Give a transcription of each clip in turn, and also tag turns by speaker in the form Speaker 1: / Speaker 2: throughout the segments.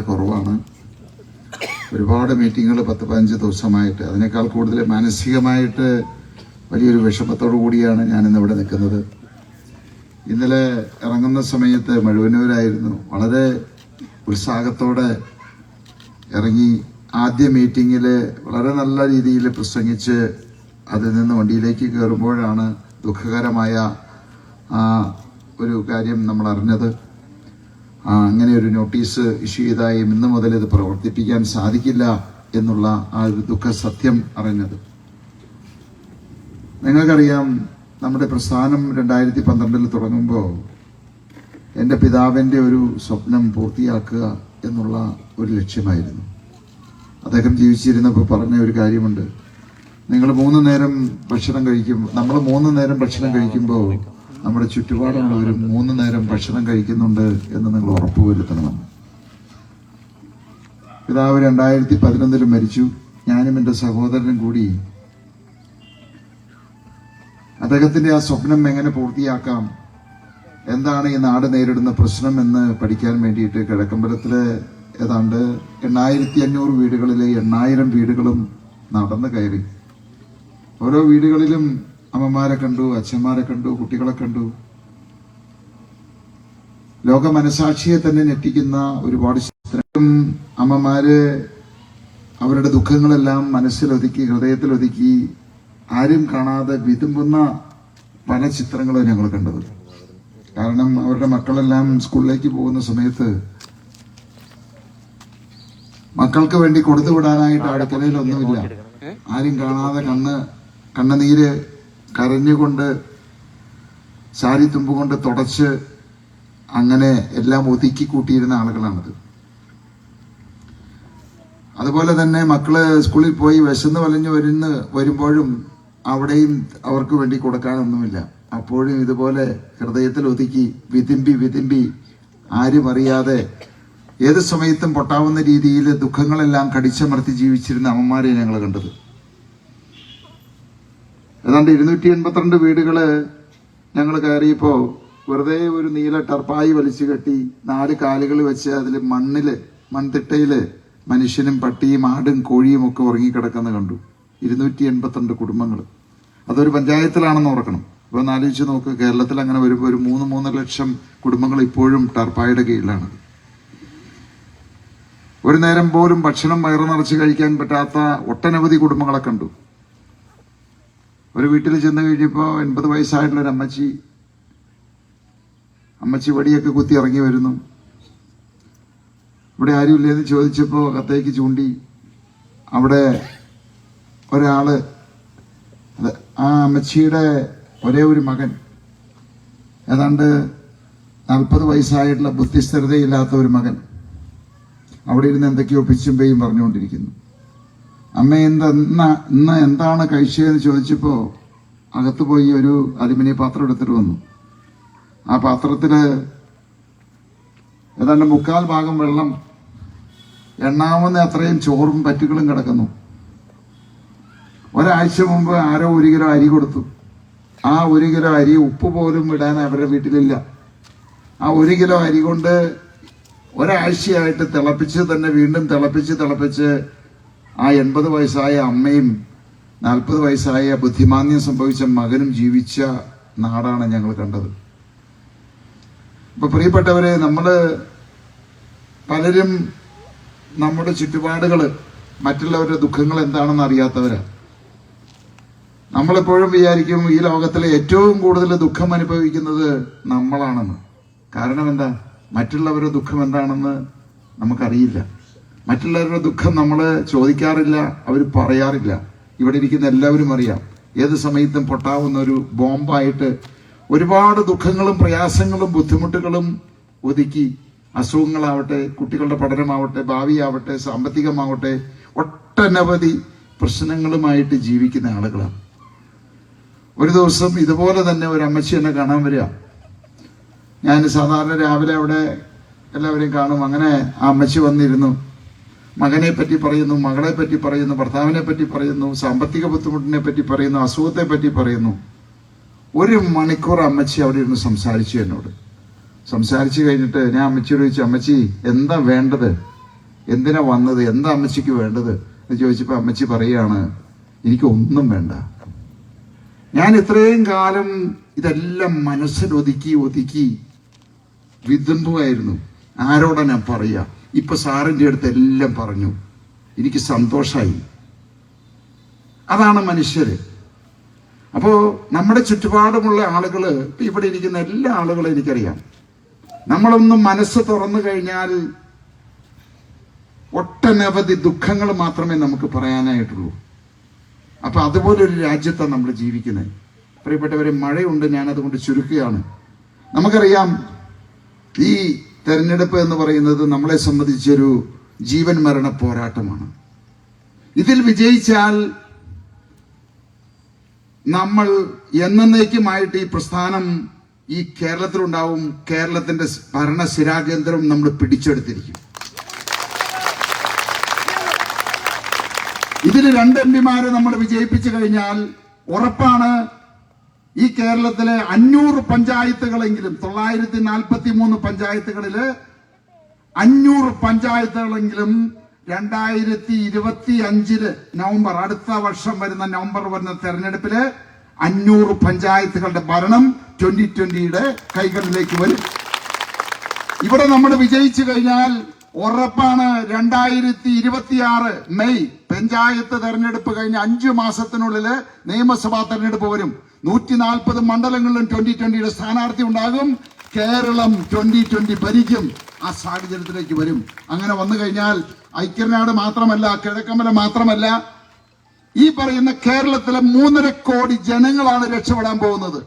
Speaker 1: വളരെ കുറവാണ്. ഒരുപാട് മീറ്റിങ്ങുകൾ പത്ത് പതിനഞ്ച് ദിവസമായിട്ട്. അതിനേക്കാൾ കൂടുതൽ മാനസികമായിട്ട് വലിയൊരു വിഷമത്തോടു കൂടിയാണ് ഇവിടെ നിൽക്കുന്നത്. ഇന്നലെ ഇറങ്ങുന്ന സമയത്ത് മുഴുവനൂരായിരുന്നു വളരെ ഉത്സാഹത്തോടെ ഇറങ്ങി ആദ്യ മീറ്റിങ്ങിൽ വളരെ നല്ല രീതിയിൽ പ്രസംഗിച്ച് അതിൽ നിന്ന് വണ്ടിയിലേക്ക് കയറുമ്പോഴാണ് ദുഃഖകരമായ ഒരു കാര്യം നമ്മൾ അറിഞ്ഞത് അങ്ങനെ ഒരു നോട്ടീസ് ഇഷ്യൂ ചെയ്തായും ഇന്ന് മുതൽ ഇത് പ്രവർത്തിപ്പിക്കാൻ സാധിക്കില്ല എന്നുള്ള ആ ഒരു ദുഃഖ സത്യം അറിഞ്ഞത്. നിങ്ങൾക്കറിയാം നമ്മുടെ പ്രസ്ഥാനം രണ്ടായിരത്തി പന്ത്രണ്ടിൽ തുടങ്ങുമ്പോൾ എന്റെ പിതാവിന്റെ ഒരു സ്വപ്നം പൂർത്തിയാക്കുക എന്നുള്ള ഒരു ലക്ഷ്യമായിരുന്നു. അദ്ദേഹം ജീവിച്ചിരുന്നപ്പോൾ പറഞ്ഞ ഒരു കാര്യമുണ്ട്. നിങ്ങൾ മൂന്ന് നേരം ഭക്ഷണം കഴിക്കുമ്പോൾ നമ്മൾ മൂന്ന് നേരം ഭക്ഷണം കഴിക്കുമ്പോൾ നമ്മുടെ ചുറ്റുപാടുള്ളവരും മൂന്ന് നേരം ഭക്ഷണം കഴിക്കുന്നുണ്ട് എന്ന് നിങ്ങൾ ഉറപ്പുവരുത്തണം. പിതാവ് രണ്ടായിരത്തി പതിനൊന്നിൽ മരിച്ചു. ഞാനും എന്റെ സഹോദരനും കൂടി. അദ്ദേഹത്തിന്റെ ആ സ്വപ്നം എങ്ങനെ പൂർത്തിയാക്കാം? എന്താണ് ഈ നാട് നേരിടുന്ന പ്രശ്നം എന്ന് പഠിക്കാൻ വേണ്ടിയിട്ട് കിഴക്കമ്പലത്തിലെ ഏതാണ്ട് എണ്ണായിരത്തി അഞ്ഞൂറ് വീടുകളിലെ എണ്ണായിരം വീടുകളും നടന്നു കയറി. ഓരോ വീടുകളിലും അമ്മമാരെ കണ്ടു അച്ഛന്മാരെ കണ്ടു കുട്ടികളെ കണ്ടു. ലോക മനസാക്ഷിയെ തന്നെ ഞെട്ടിക്കുന്ന ഒരുപാട് ചിത്രം അമ്മമാര് അവരുടെ ദുഃഖങ്ങളെല്ലാം മനസ്സിലൊതുക്കി ഹൃദയത്തിലൊതുക്കി ആരും കാണാതെ വിതുമ്പുന്ന പല ചിത്രങ്ങളും ഞങ്ങൾ കണ്ടത്. കാരണം അവരുടെ മക്കളെല്ലാം സ്കൂളിലേക്ക് പോകുന്ന സമയത്ത് മക്കൾക്ക് വേണ്ടി കൊടുത്തു വിടാനായിട്ട് അടുക്കളയിലൊന്നുമില്ല. ആരും കാണാതെ കണ്ണ് കണ്ണുനീര് കരഞ്ഞുകൊണ്ട് സാരി തുമ്പുകൊണ്ട് തുടച്ച് അങ്ങനെ എല്ലാം ഒതുക്കി കൂട്ടിയിരുന്ന ആളുകളാണത്. അതുപോലെ തന്നെ മക്കൾ സ്കൂളിൽ പോയി വിശന്ന് വലഞ്ഞു വരുന്ന വരുമ്പോഴും അവിടെയും അവർക്ക് വേണ്ടി കൊടുക്കാനൊന്നുമില്ല. അപ്പോഴും ഇതുപോലെ ഹൃദയത്തിൽ ഒതുക്കി വിതിമ്പി വിതിമ്പി ആരും അറിയാതെ ഏത് സമയത്തും പൊട്ടാവുന്ന രീതിയിൽ ദുഃഖങ്ങളെല്ലാം കടിച്ചമർത്തി ജീവിച്ചിരുന്ന അമ്മമാരെ ഞങ്ങൾ കണ്ടത്. ഏതാണ്ട് ഇരുന്നൂറ്റി എൺപത്തിരണ്ട് വീടുകൾ ഞങ്ങൾ കയറിയപ്പോൾ വെറുതെ ഒരു നീല ടർപ്പായി വലിച്ചു കെട്ടി നാല് കാലുകൾ വെച്ച് അതിൽ മണ്ണിൽ മൺതിട്ടയിൽ മനുഷ്യനും പട്ടിയും ആടും കോഴിയും ഒക്കെ ഉറങ്ങിക്കിടക്കുന്ന കണ്ടു. ഇരുന്നൂറ്റി എൺപത്തിരണ്ട് കുടുംബങ്ങൾ അതൊരു പഞ്ചായത്തിലാണെന്ന് ഓർക്കണം. അപ്പോൾ ഒന്ന് ആലോചിച്ച് നോക്ക് കേരളത്തിൽ അങ്ങനെ വരുമ്പോൾ ഒരു മൂന്ന് മൂന്ന് ലക്ഷം കുടുംബങ്ങൾ ഇപ്പോഴും ടർപ്പായുടെ കീഴിലാണ്. ഒരു നേരം പോലും ഭക്ഷണം വയറു നിറച്ച് കഴിക്കാൻ പറ്റാത്ത ഒട്ടനവധി കുടുംബങ്ങളെ കണ്ടു. ഒരു വീട്ടിൽ ചെന്ന് കഴിഞ്ഞപ്പോൾ എൺപത് വയസ്സായിട്ടുള്ള ഒരു അമ്മച്ചി അമ്മച്ചി വടിയൊക്കെ കുത്തി ഇറങ്ങി വരുന്നു. ഇവിടെ ആരുമില്ലെന്ന് ചോദിച്ചപ്പോൾ കത്തേക്ക് ചൂണ്ടി അവിടെ ഒരാൾ ആ അമ്മച്ചിയുടെ ഒരേ ഒരു മകൻ. ഏതാണ്ട് നാൽപ്പത് വയസ്സായിട്ടുള്ള ബുദ്ധിസ്ഥിരതയില്ലാത്ത ഒരു മകൻ. അവിടെ ഇരുന്ന് എന്തൊക്കെയോ പിച്ചുമ്പയും പറഞ്ഞുകൊണ്ടിരിക്കുന്നു. അമ്മ എന്താ ഇന്ന എന്താണ് കഴിച്ചതെന്ന് ചോദിച്ചപ്പോ അകത്ത് പോയി ഒരു അലുമിനിയ പാത്രം എടുത്തിട്ട് വന്നു. ആ പാത്രത്തിൽ ഏതാണ്ട് മുക്കാൽ ഭാഗം വെള്ളം എണ്ണാവുന്ന അത്രയും ചോറും പറ്റുകളും കിടക്കുന്നു. ഒരാഴ്ച മുമ്പ് ആരോ ഒരു കിലോ അരി കൊടുത്തു. ആ ഒരു കിലോ അരി ഉപ്പ് പോലും ഇടാൻ അവരുടെ വീട്ടിലില്ല. ആ ഒരു കിലോ അരി കൊണ്ട് ഒരാഴ്ചയായിട്ട് തിളപ്പിച്ച് തന്നെ വീണ്ടും തിളപ്പിച്ച് തിളപ്പിച്ച് ആ എൺപത് വയസ്സായ അമ്മയും നാൽപ്പത് വയസ്സായ ബുദ്ധിമാന്യം സംഭവിച്ച മകനും ജീവിച്ച നാടാണ് ഞങ്ങൾ കണ്ടത്. ഇപ്പൊ പ്രിയപ്പെട്ടവരെ നമ്മൾ പലരും നമ്മുടെ ചുറ്റുപാടുകൾ മറ്റുള്ളവരുടെ ദുഃഖങ്ങൾ എന്താണെന്ന് അറിയാത്തവരാണ് നമ്മളെപ്പോഴും വിചാരിക്കും ഈ ലോകത്തിലെ ഏറ്റവും കൂടുതൽ ദുഃഖം അനുഭവിക്കുന്നത് നമ്മളാണെന്ന്. കാരണം എന്താ? മറ്റുള്ളവരുടെ ദുഃഖം എന്താണെന്ന് നമുക്കറിയില്ല. മറ്റുള്ളവരുടെ ദുഃഖം നമ്മൾ ചോദിക്കാറില്ല അവർ പറയാറില്ല. ഇവിടെ ഇരിക്കുന്ന എല്ലാവരും അറിയാം. ഏത് സമയത്തും പൊട്ടാവുന്ന ഒരു ബോംബായിട്ട് ഒരുപാട് ദുഃഖങ്ങളും പ്രയാസങ്ങളും ബുദ്ധിമുട്ടുകളും ഒതുക്കി അസുഖങ്ങളാവട്ടെ കുട്ടികളുടെ പഠനമാവട്ടെ ഭാവിയാവട്ടെ സാമ്പത്തികമാവട്ടെ ഒട്ടനവധി പ്രശ്നങ്ങളുമായിട്ട് ജീവിക്കുന്ന ആളുകളാണ്. ഒരു ദിവസം ഇതുപോലെ തന്നെ ഒരു അമ്മച്ചി എന്നെ കാണാൻ വരിക. ഞാൻ സാധാരണ രാവിലെ അവിടെ എല്ലാവരെയും കാണും. അങ്ങനെ ആ അമ്മച്ചി വന്നിരുന്നു. മകനെ പറ്റി പറയുന്നു മകളെ പറ്റി പറയുന്നു ഭർത്താവിനെ പറ്റി പറയുന്നു സാമ്പത്തിക ബുദ്ധിമുട്ടിനെ പറ്റി പറയുന്നു അസുഖത്തെ പറ്റി പറയുന്നു. ഒരു മണിക്കൂർ അമ്മച്ചി അവിടെ ഇരുന്ന് സംസാരിച്ചു എന്നോട്. സംസാരിച്ചു കഴിഞ്ഞിട്ട് ഞാൻ അമ്മച്ചിയോട് ചോദിച്ചു അമ്മച്ചി എന്താ വേണ്ടത്? എന്തിനാ വന്നത്? എന്താ അമ്മച്ചിക്ക് വേണ്ടത്? എന്ന് ചോദിച്ചപ്പോൾ അമ്മച്ചി പറയാണ് എനിക്ക് ഒന്നും വേണ്ട. ഞാൻ ഇത്രയും കാലം ഇതെല്ലാം മനസ്സിൽ ഒതുക്കി വിതുമ്പുമായിരുന്നു. ആരോടാ ഞാൻ പറയാ? ഇപ്പൊ സാറിന്റെ അടുത്ത് എല്ലാം പറഞ്ഞു. എനിക്ക് സന്തോഷമായി അതാണ് മനുഷ്യര്. അപ്പോ നമ്മുടെ ചുറ്റുപാടുമുള്ള ആളുകൾ ഇപ്പൊ ഇവിടെ ഇരിക്കുന്ന എല്ലാ ആളുകളും എനിക്കറിയാം. നമ്മളൊന്ന് മനസ്സ് തുറന്നു കഴിഞ്ഞാൽ ഒട്ടനവധി ദുഃഖങ്ങൾ മാത്രമേ നമുക്ക് പറയാനായിട്ടുള്ളൂ. അപ്പൊ അതുപോലെ ഒരു രാജ്യത്താണ് നമ്മൾ ജീവിക്കുന്നത് പ്രിയപ്പെട്ടവരെ മഴയുണ്ട് ഞാൻ അതുകൊണ്ട് ചുരുക്കുകയാണ്. നമുക്കറിയാം ഈ തെരഞ്ഞെടുപ്പ് എന്ന് പറയുന്നത് നമ്മളെ സംബന്ധിച്ചൊരു ജീവൻ മരണ പോരാട്ടമാണ്. ഇതിൽ വിജയിച്ചാൽ നമ്മൾ എന്നേക്കുമായിട്ട് ഈ പ്രസ്ഥാനം ഈ കേരളത്തിലുണ്ടാവും. കേരളത്തിന്റെ ഭരണ ശിരാകേന്ദ്രം നമ്മൾ പിടിച്ചെടുത്തിരിക്കും. ഇതിൽ രണ്ട് എം പിമാരെ നമ്മൾ വിജയിപ്പിച്ചു കഴിഞ്ഞാൽ ഉറപ്പാണ് ഈ കേരളത്തിലെ അഞ്ഞൂറ് പഞ്ചായത്തുകളെങ്കിലും തൊള്ളായിരത്തി നാൽപ്പത്തി മൂന്ന് പഞ്ചായത്തുകളിൽ അഞ്ഞൂറ് പഞ്ചായത്തുകളെങ്കിലും രണ്ടായിരത്തി ഇരുപത്തി അഞ്ചിൽ നവംബർ അടുത്ത വർഷം വരുന്ന നവംബർ വരുന്ന തെരഞ്ഞെടുപ്പിൽ അഞ്ഞൂറ് പഞ്ചായത്തുകളുടെ ഭരണം ട്വന്റി ട്വന്റിയുടെ കൈകളിലേക്ക് വരും. ഇവിടെ നമ്മൾ വിജയിച്ചു കഴിഞ്ഞാൽ ഉറപ്പാണ് രണ്ടായിരത്തി ഇരുപത്തിയാറ് മെയ് പഞ്ചായത്ത് തെരഞ്ഞെടുപ്പ് കഴിഞ്ഞ അഞ്ചു മാസത്തിനുള്ളിൽ നിയമസഭാ തെരഞ്ഞെടുപ്പ് വരും. നൂറ്റി നാൽപ്പത് മണ്ഡലങ്ങളിലും ട്വന്റി ട്വന്റിയുടെ സ്ഥാനാർത്ഥി ഉണ്ടാകും. കേരളം ട്വന്റി ട്വന്റി ഭരിക്കും. ആ സാഹചര്യത്തിലേക്ക് വരും. അങ്ങനെ വന്നു കഴിഞ്ഞാൽ ഐക്യനാട് മാത്രമല്ല കിഴക്കമല മാത്രമല്ല ഈ പറയുന്ന കേരളത്തിലെ മൂന്നര കോടി ജനങ്ങളാണ് രക്ഷപ്പെടാൻ പോകുന്നത്.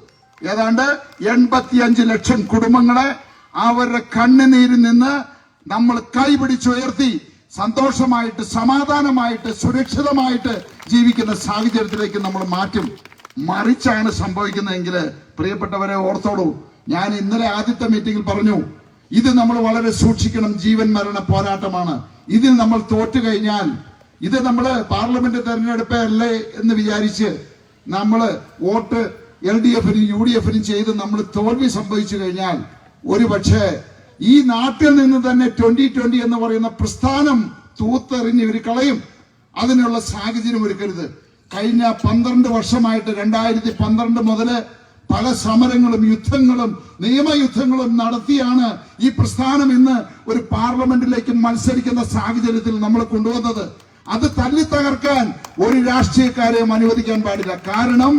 Speaker 1: ഏതാണ്ട് എൺപത്തിയഞ്ച് ലക്ഷം കുടുംബങ്ങളെ അവരുടെ കണ്ണുനീരിൽ നിന്ന് നമ്മൾ കൈപിടിച്ചുയർത്തി സന്തോഷമായിട്ട് സമാധാനമായിട്ട് സുരക്ഷിതമായിട്ട് ജീവിക്കുന്ന സാഹചര്യത്തിലേക്ക് നമ്മൾ മാറ്റും. മറിച്ചാണ് സംഭവിക്കുന്നതെങ്കിൽ പ്രിയപ്പെട്ടവരെ ഓർത്തോളൂ. ഞാൻ ഇന്നലെ ആദ്യത്തെ മീറ്റിംഗിൽ പറഞ്ഞു ഇത് നമ്മൾ വളരെ സൂക്ഷിക്കണം ജീവൻ മരണ പോരാട്ടമാണ്. ഇതിൽ നമ്മൾ തോറ്റു കഴിഞ്ഞാൽ ഇത് നമ്മൾ പാർലമെന്റ് തെരഞ്ഞെടുപ്പ് അല്ലേ എന്ന് വിചാരിച്ച് നമ്മൾ വോട്ട് എൽ ഡി എഫിനും യു ഡി എഫിനും ചെയ്ത് നമ്മൾ തോൽവി സംഭവിച്ചു കഴിഞ്ഞാൽ ഒരു പക്ഷേ ഈ നാട്ടിൽ നിന്ന് തന്നെ ട്വന്റി ട്വന്റി എന്ന് പറയുന്ന പ്രസ്ഥാനം തൂത്തെറിഞ്ഞ് ഇവർ കളയും. അതിനുള്ള സാഹചര്യം ഒരുക്കരുത്. കഴിഞ്ഞ പന്ത്രണ്ട് വർഷമായിട്ട് രണ്ടായിരത്തി പന്ത്രണ്ട് മുതൽ പല സമരങ്ങളും യുദ്ധങ്ങളും നിയമയുദ്ധങ്ങളും നടത്തിയാണ് ഈ പ്രസ്ഥാനം ഇന്ന് ഒരു പാർലമെന്റിലേക്ക് മത്സരിക്കുന്ന സാഹചര്യത്തിൽ നമ്മൾ കൊണ്ടുവന്നത്. അത് തല്ലി തകർക്കാൻ ഒരു രാഷ്ട്രീയക്കാരെയും അനുവദിക്കാൻ പാടില്ല. കാരണം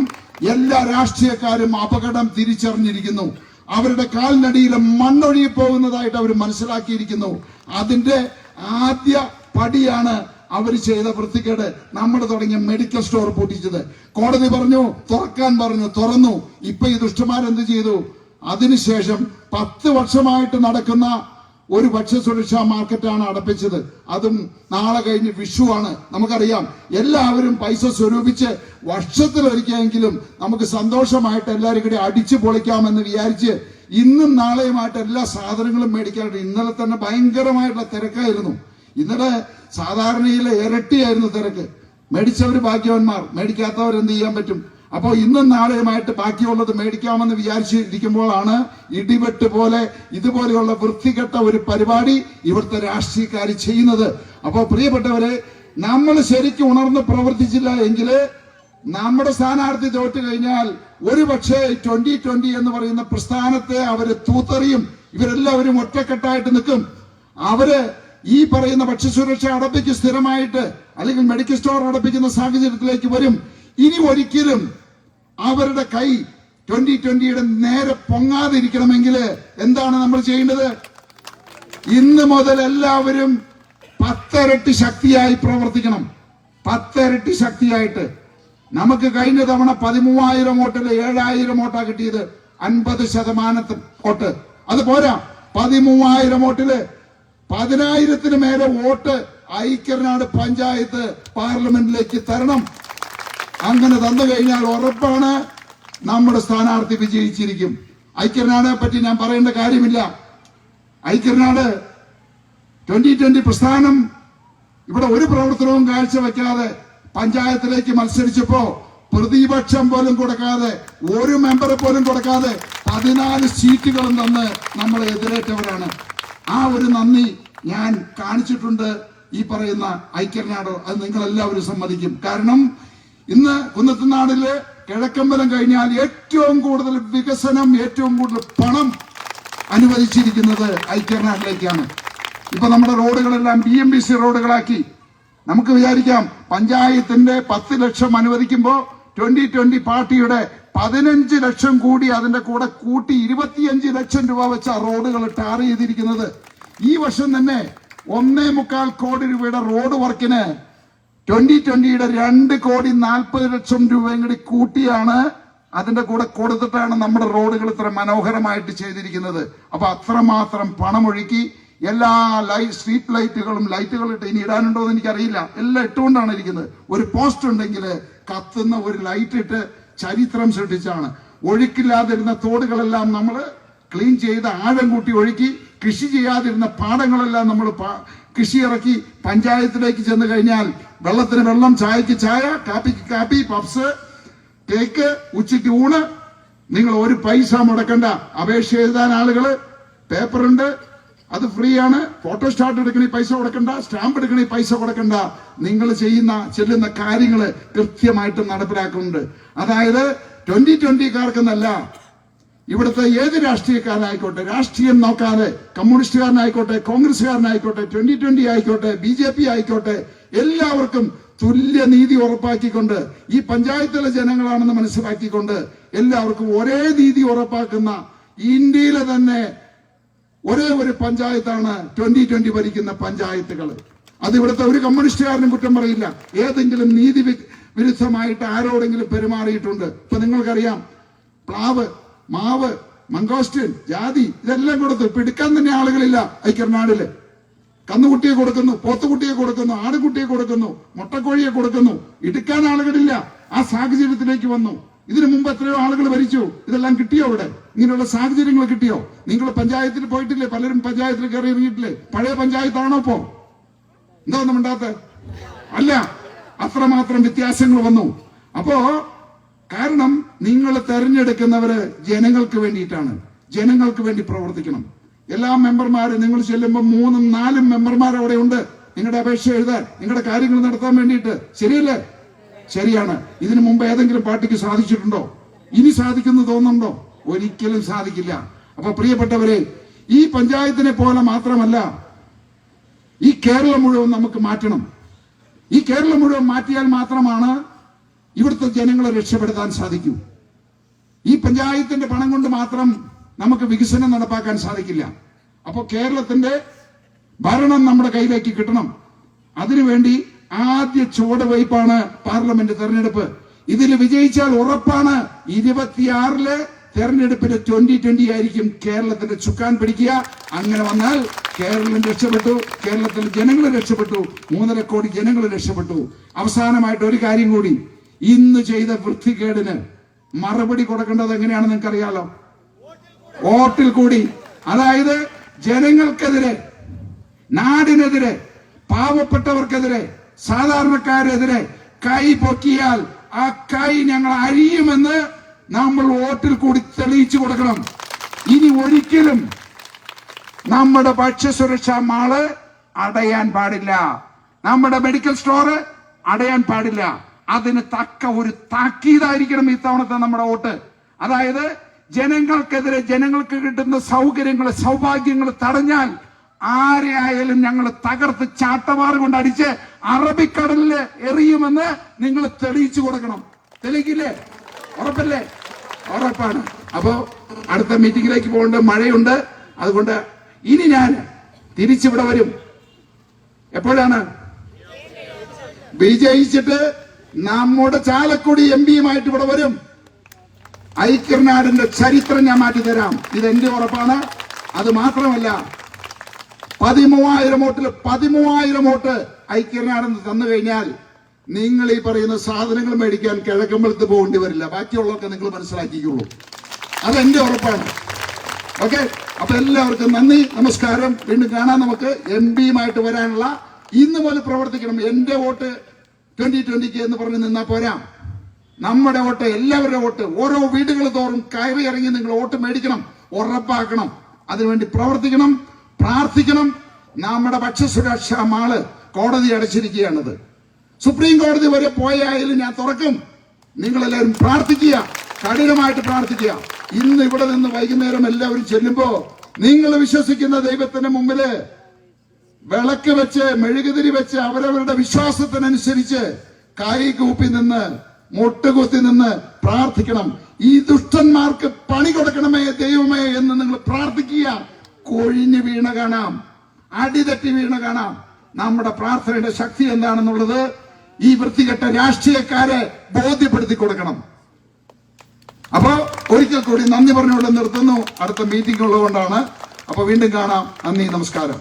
Speaker 1: എല്ലാ രാഷ്ട്രീയക്കാരും അപകടം തിരിച്ചറിഞ്ഞിരിക്കുന്നു. അവരുടെ കാലിനടിയിൽ മണ്ണൊഴുകി പോകുന്നതായിട്ട് അവർ മനസ്സിലാക്കിയിരിക്കുന്നു. അതിന്റെ ആദ്യ പടിയാണ് അവർ ചെയ്ത വൃത്തികേട്. നമ്മൾ തുടങ്ങിയ മെഡിക്കൽ സ്റ്റോർ പൂട്ടിച്ചത്. കോടതി പറഞ്ഞു തുറക്കാൻ പറഞ്ഞു തുറന്നു. ഇപ്പൊ ഈ ദുഷ്ടന്മാരെന്ത് ചെയ്തു? അതിനുശേഷം പത്ത് വർഷമായിട്ട് നടക്കുന്ന ഒരു ഭക്ഷ്യസുരക്ഷാ മാർക്കറ്റാണ് അടപ്പിച്ചത്. അതും നാളെ കഴിഞ്ഞ് വിഷുവാണ് നമുക്കറിയാം എല്ലാവരും പൈസ സ്വരൂപിച്ച് വർഷത്തിലൊരിക്കലെങ്കിലും നമുക്ക് സന്തോഷമായിട്ട് എല്ലാവരും കൂടി അടിച്ചു പൊളിക്കാമെന്ന് വിചാരിച്ച് ഇന്നും നാളെയുമായിട്ട് എല്ലാ സാധനങ്ങളും മേടിക്കാനായിട്ട് ഇന്നലെ തന്നെ ഭയങ്കരമായിട്ടുള്ള തിരക്കായിരുന്നു. ഇന്നലെ സാധാരണയിലെ ഇരട്ടിയായിരുന്നു തിരക്ക്. മേടിച്ചവർ ഭാഗ്യവാന്മാർ. മേടിക്കാത്തവർ എന്ത് ചെയ്യാൻ പറ്റും? അപ്പോൾ ഇന്നും നാളെയുമായിട്ട് ബാക്കിയുള്ളത് മേടിക്കാമെന്ന് വിചാരിച്ചിരിക്കുമ്പോഴാണ് ഇടിവെട്ട് പോലെ ഇതുപോലെയുള്ള വൃത്തികെട്ട ഒരു പരിപാടി ഇവിടുത്തെ രാഷ്ട്രീയക്കാർ ചെയ്യുന്നത്. അപ്പോൾ പ്രിയപ്പെട്ടവരെ നമ്മൾ ശരിക്കും ഉണർന്ന് പ്രവർത്തിച്ചില്ല എങ്കിൽ നമ്മുടെ സ്ഥാനാർത്ഥി തോറ്റു കഴിഞ്ഞാൽ ഒരു പക്ഷേ ട്വന്റി ട്വന്റി എന്ന് പറയുന്ന പ്രസ്ഥാനത്തെ അവർ തൂത്തെറിയും. ഇവരെല്ലാവരും ഒറ്റക്കെട്ടായിട്ട് നിൽക്കും. അവർ ഈ പറയുന്ന ഭക്ഷ്യസുരക്ഷ അടപ്പിച്ച് സ്ഥിരമായിട്ട് അല്ലെങ്കിൽ മെഡിക്കൽ സ്റ്റോർ അടപ്പിക്കുന്ന സാഹചര്യത്തിലേക്ക് വരും. ഇനി ഒരിക്കലും അവരുടെ കൈ ട്വന്റി ട്വന്റിയുടെ നേരെ പൊങ്ങാതിരിക്കണമെങ്കിൽ എന്താണ് നമ്മൾ ചെയ്യേണ്ടത്? ഇന്ന് മുതൽ എല്ലാവരും പത്തരട്ടി ശക്തിയായി പ്രവർത്തിക്കണം. പത്തരട്ടി ശക്തിയായിട്ട്. നമുക്ക് കഴിഞ്ഞ തവണ പതിമൂവായിരം വോട്ടിൽ ഏഴായിരം വോട്ടാ കിട്ടിയത്. അൻപത് ശതമാനത്തിൽ വോട്ട്. അത് പോരാ. പതിമൂവായിരം വോട്ടിൽ പതിനായിരത്തിന് മേലെ വോട്ട് ഐക്യനാട് പഞ്ചായത്ത് പാർലമെന്റിലേക്ക് തരണം. അങ്ങനെ തന്നു കഴിഞ്ഞാൽ ഉറപ്പാണ് നമ്മുടെ സ്ഥാനാർത്ഥി വിജയിച്ചിരിക്കും. ഐക്യനാടിനെ പറ്റി ഞാൻ പറയേണ്ട കാര്യമില്ല. ഐക്യനാട് ട്വന്റി ട്വന്റി പ്രസ്ഥാനം ഇവിടെ ഒരു പ്രവർത്തനവും കാഴ്ചവെക്കാതെ പഞ്ചായത്തിലേക്ക് മത്സരിച്ചപ്പോ പ്രതിപക്ഷം പോലും കൊടുക്കാതെ ഒരു മെമ്പറെ പോലും കൊടുക്കാതെ പതിനാല് സീറ്റുകളും തന്ന് നമ്മളെ എതിരേറ്റവരാണ്. ആ ഒരു നന്ദി ഞാൻ കാണിച്ചിട്ടുണ്ട് ഈ പറയുന്ന ഐക്യനാട് അത് നിങ്ങളെല്ലാവരും സമ്മതിക്കും. കാരണം ഇന്ന് കുന്നത്തുനാടിൽ കിഴക്കമ്പലം കഴിഞ്ഞാൽ ഏറ്റവും കൂടുതൽ വികസനം ഏറ്റവും കൂടുതൽ പണം അനുവദിച്ചിരിക്കുന്നത് ഐക്യനാട്ടിലേക്കാണ്. ഇപ്പൊ നമ്മുടെ റോഡുകളെല്ലാം ബി എം ബി സി റോഡുകളാക്കി. നമുക്ക് വിചാരിക്കാം പഞ്ചായത്തിന്റെ പത്ത് ലക്ഷം അനുവദിക്കുമ്പോൾ ട്വന്റി ട്വന്റി പാർട്ടിയുടെ പതിനഞ്ച് ലക്ഷം കൂടി അതിന്റെ കൂടെ കൂട്ടി ഇരുപത്തിയഞ്ച് ലക്ഷം രൂപ വെച്ച റോഡുകൾ ടാർ ചെയ്തിരിക്കുന്നത്. ഈ വർഷം തന്നെ ഒന്നേ മുക്കാൽ കോടി രൂപയുടെ റോഡ് വർക്കിന് ട്വന്റി ട്വന്റിയുടെ രണ്ട് കോടി നാൽപ്പത് ലക്ഷം രൂപയും കൂടി കൂട്ടിയാണ് അതിന്റെ കൂടെ കൊടുത്തിട്ടാണ് നമ്മുടെ റോഡുകൾ ഇത്ര മനോഹരമായിട്ട് ചെയ്തിരിക്കുന്നത്. അപ്പൊ അത്രമാത്രം പണമൊഴുക്കി എല്ലാ ലൈറ്റ് സ്ട്രീറ്റ് ലൈറ്റുകളും ലൈറ്റുകൾ ഇട്ട് ഇനി ഇടാനുണ്ടോ എന്ന് എനിക്കറിയില്ല. എല്ലാം ഇട്ടുകൊണ്ടാണ് ഇരിക്കുന്നത്. ഒരു പോസ്റ്റ് ഉണ്ടെങ്കിൽ കത്തുന്ന ഒരു ലൈറ്റ് ഇട്ട് ചരിത്രം സൃഷ്ടിച്ചാണ്. ഒഴുക്കില്ലാതിരുന്ന തോടുകളെല്ലാം നമ്മൾ ക്ലീൻ ചെയ്ത് ആഴം കൂട്ടി ഒഴുക്കി കൃഷി ചെയ്യാതിരുന്ന പാടങ്ങളെല്ലാം നമ്മൾ കൃഷി ഇറക്കി പഞ്ചായത്തിലേക്ക് ചെന്ന് കഴിഞ്ഞാൽ വെള്ളത്തിന് വെള്ളം ചായക്ക് ചായ കാപ്പിക്ക് കാപ്പി പപ്സ് കേക്ക് ഉച്ചയ്ക്ക് ഊണ്. നിങ്ങൾ ഒരു പൈസ മുടക്കണ്ട. അപേക്ഷ എഴുതാൻ ആളുകൾ പേപ്പറുണ്ട്. അത് ഫ്രീ ആണ് ഫോട്ടോ സ്റ്റാർട്ട് എടുക്കണേ പൈസ കൊടുക്കണ്ട. സ്റ്റാമ്പ് എടുക്കണേ പൈസ കൊടുക്കണ്ട. നിങ്ങൾ ചെയ്യുന്ന ചെല്ലുന്ന കാര്യങ്ങൾ കൃത്യമായിട്ട് നടപ്പിലാക്കുന്നുണ്ട്. അതായത് ട്വന്റി ട്വന്റിക്കാർക്കെന്നല്ല ഇവിടുത്തെ ഏത് രാഷ്ട്രീയക്കാരനായിക്കോട്ടെ രാഷ്ട്രീയം നോക്കാതെ കമ്മ്യൂണിസ്റ്റുകാരനായിക്കോട്ടെ കോൺഗ്രസ്സുകാരനായിക്കോട്ടെ ട്വന്റി ട്വന്റി ആയിക്കോട്ടെ ബി ജെ പി ആയിക്കോട്ടെ എല്ലാവർക്കും തുല്യ നീതി ഉറപ്പാക്കിക്കൊണ്ട് ഈ പഞ്ചായത്തിലെ ജനങ്ങളാണെന്ന് മനസ്സിലാക്കിക്കൊണ്ട് എല്ലാവർക്കും ഒരേ നീതി ഉറപ്പാക്കുന്ന ഇന്ത്യയിലെ തന്നെ ഒരേ ഒരു പഞ്ചായത്താണ് ട്വന്റി ട്വന്റി ഭരിക്കുന്ന പഞ്ചായത്തുകൾ. അത് ഇവിടുത്തെ ഒരു കമ്മ്യൂണിസ്റ്റുകാരനും കുറ്റം പറയില്ല. ഏതെങ്കിലും നീതി വിരുദ്ധമായിട്ട് ആരോടെങ്കിലും പെരുമാറിയിട്ടുണ്ട്. ഇപ്പൊ നിങ്ങൾക്കറിയാം പ്ലാവ് മാവ് മംഗോസ്റ്റിൻ ജാതി ഇതെല്ലാം കൊടുത്തു പിടിക്കാൻ തന്നെ ആളുകളില്ല ഐക്യർനാടിൽ കന്നുകുട്ടിയെ കൊടുക്കുന്നു പോത്തുകുട്ടിയെ കൊടുക്കുന്നു ആടുകുട്ടിയെ കൊടുക്കുന്നു മുട്ടക്കോഴിയെ കൊടുക്കുന്നു. എടുക്കാൻ ആളുകളില്ല. ആ സാഹചര്യത്തിലേക്ക് വന്നു. ഇതിനു മുമ്പ് എത്രയോ ആളുകൾ ഭരിച്ചു ഇതെല്ലാം കിട്ടിയോ ഇവിടെ ഇങ്ങനെയുള്ള സാഹചര്യങ്ങൾ കിട്ടിയോ? നിങ്ങൾ പഞ്ചായത്തിൽ പോയിട്ടില്ലേ? പലരും പഞ്ചായത്തിൽ കയറി ഇറങ്ങിയിട്ടില്ലേ? പഴയ പഞ്ചായത്താണോ ഇപ്പോ? എന്താ ഒന്നും ഉണ്ടാത്ത അല്ല. അത്രമാത്രം വ്യത്യാസങ്ങൾ വന്നു. അപ്പോ കാരണം നിങ്ങൾ തെരഞ്ഞെടുക്കുന്നവര് ജനങ്ങൾക്ക് വേണ്ടിയിട്ടാണ്. ജനങ്ങൾക്ക് വേണ്ടി പ്രവർത്തിക്കണം. എല്ലാ മെമ്പർമാരും നിങ്ങൾ ചെല്ലുമ്പോൾ മൂന്നും നാലും മെമ്പർമാർ അവിടെ ഉണ്ട്. നിങ്ങളുടെ അപേക്ഷ എഴുതാൻ നിങ്ങളുടെ കാര്യങ്ങൾ നടത്താൻ വേണ്ടിയിട്ട്. ശരിയല്ലേ? ശരിയാണ്. ഇതിനു മുമ്പ് ഏതെങ്കിലും പാർട്ടിക്ക് സാധിച്ചിട്ടുണ്ടോ? ഇനി സാധിക്കുന്നു തോന്നുന്നുണ്ടോ? ഒരിക്കലും സാധിക്കില്ല. അപ്പൊ പ്രിയപ്പെട്ടവരെ ഈ പഞ്ചായത്തിനെ പോലെ മാത്രമല്ല ഈ കേരളം മുഴുവൻ നമുക്ക് മാറ്റണം. ഈ കേരളം മുഴുവൻ മാറ്റിയാൽ മാത്രമാണ് ഇവിടുത്തെ ജനങ്ങളെ രക്ഷപ്പെടുത്താൻ സാധിക്കൂ. ഈ പഞ്ചായത്തിന്റെ പണം കൊണ്ട് മാത്രം നമുക്ക് വികസനം നടപ്പാക്കാൻ സാധിക്കില്ല. അപ്പോൾ കേരളത്തിന്റെ ഭരണം നമ്മുടെ കയ്യിലേക്ക് കിട്ടണം. അതിനുവേണ്ടി ആദ്യ ചുവടുവയ്പാണ് പാർലമെന്റ് തെരഞ്ഞെടുപ്പ്. ഇതിൽ വിജയിച്ചാൽ ഉറപ്പാണ് ഇരുപത്തിയാറിൽ തെരഞ്ഞെടുപ്പിന് ട്വന്റി ട്വന്റി ആയിരിക്കും കേരളത്തിന്റെ ചുക്കാൻ പിടിക്കുക. അങ്ങനെ വന്നാൽ കേരളം രക്ഷപ്പെട്ടു കേരളത്തിലെ ജനങ്ങൾ രക്ഷപ്പെട്ടു മൂന്നര കോടി ജനങ്ങൾ രക്ഷപ്പെട്ടു. അവസാനമായിട്ട് ഒരു കാര്യം കൂടി ഇന്ന് ചെയ്ത വൃത്തികേടിന് മറുപടി കൊടുക്കേണ്ടത് എങ്ങനെയാണെന്ന് നിങ്ങൾക്കറിയാലോ? വോട്ടിൽ കൂടി. അതായത് ജനങ്ങൾക്കെതിരെ നാടിനെതിരെ പാവപ്പെട്ടവർക്കെതിരെ സാധാരണക്കാരെതിരെ കൈ പൊക്കിയാൽ ആ കൈ ഞങ്ങൾ അരിയുമെന്ന് നമ്മൾ വോട്ടിൽ കൂടി തെളിയിച്ചു കൊടുക്കണം. ഇനി ഒരിക്കലും നമ്മുടെ ഭക്ഷ്യസുരക്ഷാ മാൾ അടയാൻ പാടില്ല. നമ്മുടെ മെഡിക്കൽ സ്റ്റോറ് അടയാൻ പാടില്ല. അതിന് തക്ക ഒരു താക്കീതായിരിക്കണം ഇത്തവണത്തെ നമ്മുടെ വോട്ട്. അതായത് ജനങ്ങൾക്കെതിരെ ജനങ്ങൾക്ക് കിട്ടുന്ന സൗകര്യങ്ങൾ സൗഭാഗ്യങ്ങൾ തടഞ്ഞാൽ ആരെയായാലും ഞങ്ങൾ തകർത്ത് ചാട്ടവാറ് കൊണ്ട് അടിച്ച് അറബിക്കടലിൽ എറിയുമെന്ന് നിങ്ങൾ തെളിയിച്ചു കൊടുക്കണം. തെളിയിക്കില്ലേ? ഉറപ്പല്ലേ? ഉറപ്പാണ്. അപ്പോ അടുത്ത മീറ്റിംഗിലേക്ക് പോകേണ്ട മഴയുണ്ട്. അതുകൊണ്ട് ഇനി ഞാൻ തിരിച്ചിവിടെ വരും. എപ്പോഴാണ്? വിജയിച്ചിട്ട് നമ്മുടെ ചാലക്കുടി എം പിയുമായിട്ട് ഇവിടെ വരും. ഐക്യനാടിന്റെ ചരിത്രം ഞാൻ മാറ്റി തരാം ഇത് എന്റെ ഉറപ്പാണ്. അത് മാത്രമല്ല പതിമൂവായിരം വോട്ടിൽ പതിമൂവായിരം വോട്ട് ഐക്യനാടെന്ന് തന്നു കഴിഞ്ഞാൽ നിങ്ങൾ ഈ പറയുന്ന സാധനങ്ങൾ മേടിക്കാൻ കിഴക്കമ്പലത്ത് പോകേണ്ടി വരില്ല. ബാക്കിയുള്ളതൊക്കെ നിങ്ങൾ മനസ്സിലാക്കിക്കുള്ളൂ അതെന്റെ ഉറപ്പാണ്. ഓക്കെ? അപ്പൊ എല്ലാവർക്കും നന്ദി നമസ്കാരം. വീണ്ടും കാണാൻ നമുക്ക് എം പിയുമായിട്ട് വരാനുള്ള ഇന്ന് പോലെ പ്രവർത്തിക്കണം. എന്റെ വോട്ട് ട്വന്റി ട്വന്റിക്ക് എന്ന് പറഞ്ഞ് നിന്നാ പോരാ. നമ്മുടെ വോട്ട് എല്ലാവരുടെ വോട്ട് ഓരോ വീടുകൾ തോറും കയറി ഇറങ്ങി നിങ്ങൾ വോട്ട് മേടിക്കണം ഉറപ്പാക്കണം. അതിനുവേണ്ടി പ്രവർത്തിക്കണം പ്രാർത്ഥിക്കണം. നമ്മുടെ ഭക്ഷ്യസുരക്ഷാ മാൾ കോടതി അടച്ചിരിക്കുകയാണത്. സുപ്രീം കോടതി വരെ പോയായാലും ഞാൻ തുറക്കും. നിങ്ങളെല്ലാവരും പ്രാർത്ഥിക്കുക കഠിനമായിട്ട് പ്രാർത്ഥിക്കുക. ഇന്ന് ഇവിടെ നിന്ന് വൈകുന്നേരം എല്ലാവരും ചെല്ലുമ്പോ നിങ്ങൾ വിശ്വസിക്കുന്ന ദൈവത്തിന്റെ മുമ്പിൽ വിളക്ക് വെച്ച് മെഴുകുതിരി വെച്ച് അവരവരുടെ വിശ്വാസത്തിനനുസരിച്ച് കൈ കൂപ്പി നിന്ന് മുട്ടുകുത്തി നിന്ന് പ്രാർത്ഥിക്കണം. ഈ ദുഷ്ടന്മാർക്ക് പണി കൊടുക്കണമേ ദൈവമേ എന്ന് നിങ്ങൾ പ്രാർത്ഥിക്കുക. കൊഴിഞ്ഞു വീണ കാണാം. അടിതെറ്റി വീണ കാണാം. നമ്മുടെ പ്രാർത്ഥനയുടെ ശക്തി എന്താണെന്നുള്ളത് ഈ വൃത്തികെട്ട രാഷ്ട്രീയക്കാരെ ബോധ്യപ്പെടുത്തി കൊടുക്കണം. അപ്പോ ഒരിക്കൽ കൂടി നന്ദി പറഞ്ഞുകൊണ്ട് നിർത്തുന്നു. അടുത്ത മീറ്റിംഗ് ഉള്ളതുകൊണ്ടാണ്. അപ്പൊ വീണ്ടും കാണാം. നന്ദി നമസ്കാരം.